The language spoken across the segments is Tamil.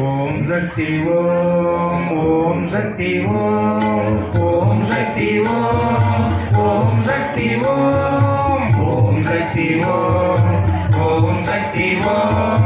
ஓம் சக்தி ஓம் ஓம் சக்தி ஓம் ஓம் சக்தி ஓம் ஓம் சக்தி ஓம் ஓம் சக்தி ஓம் ஓம் சக்தி ஓம்.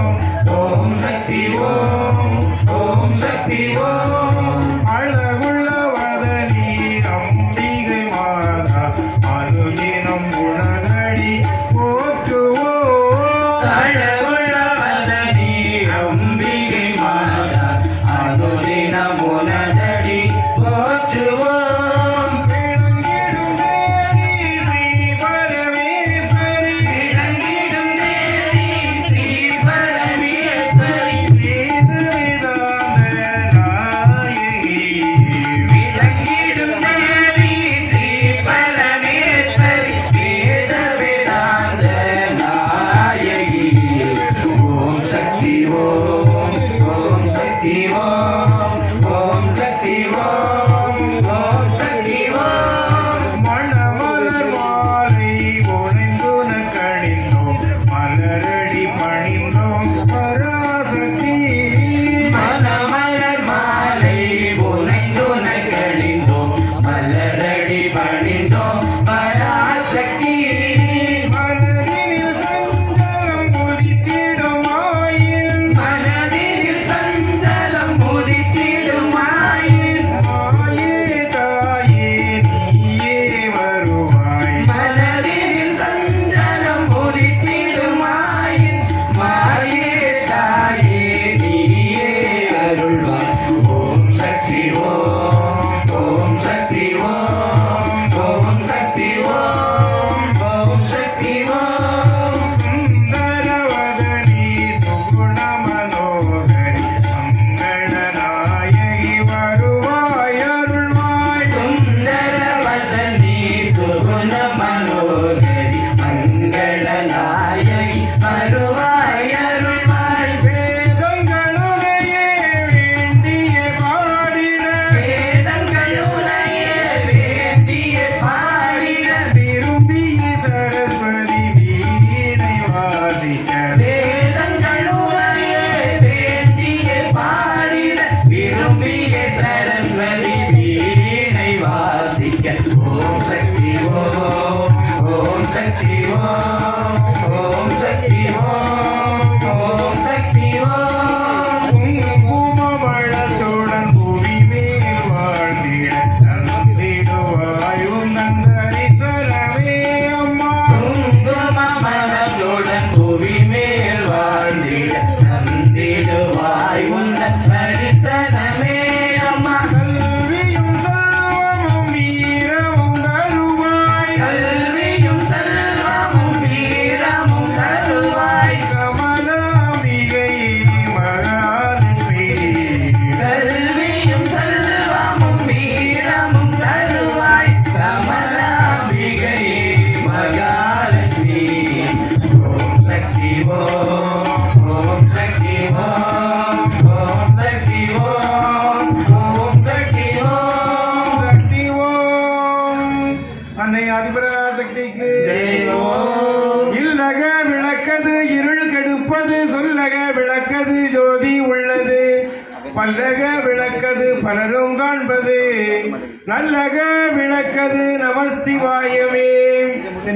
ஜெகது நம சிவாயவே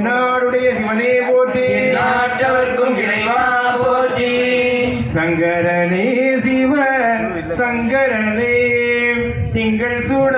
நாடுடைய சிவனே போற்றி. நாட்டவர்க்கும் இறைவா போற்றி. சங்கரனே சிவ சங்கரனே. திங்கள் சூட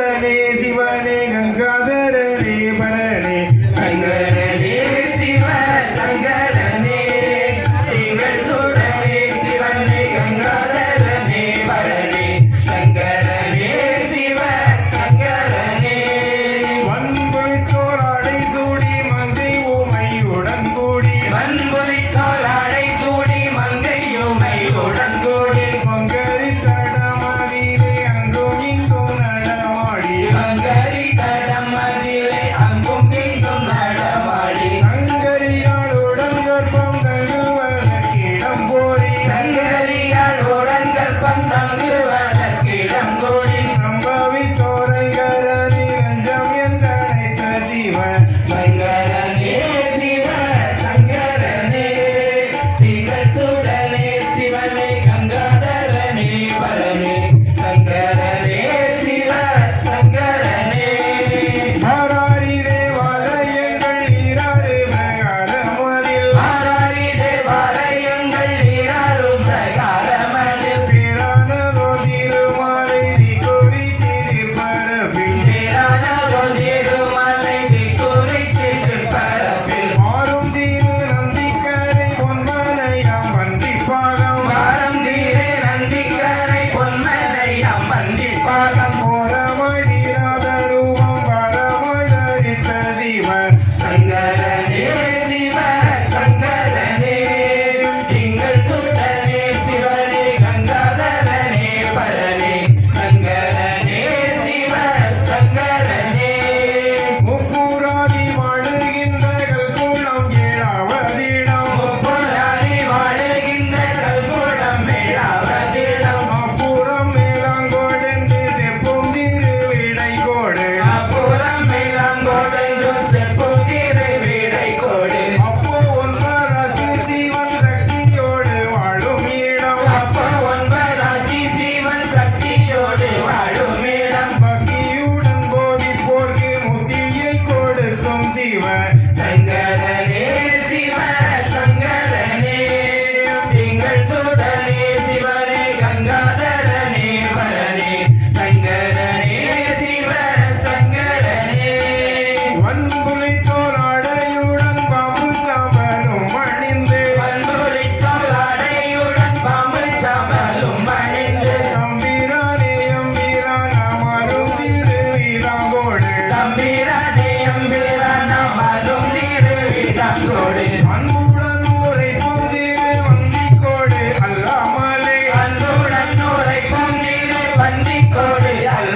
Olha.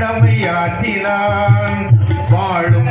கடமையாற்றினான் வாழும்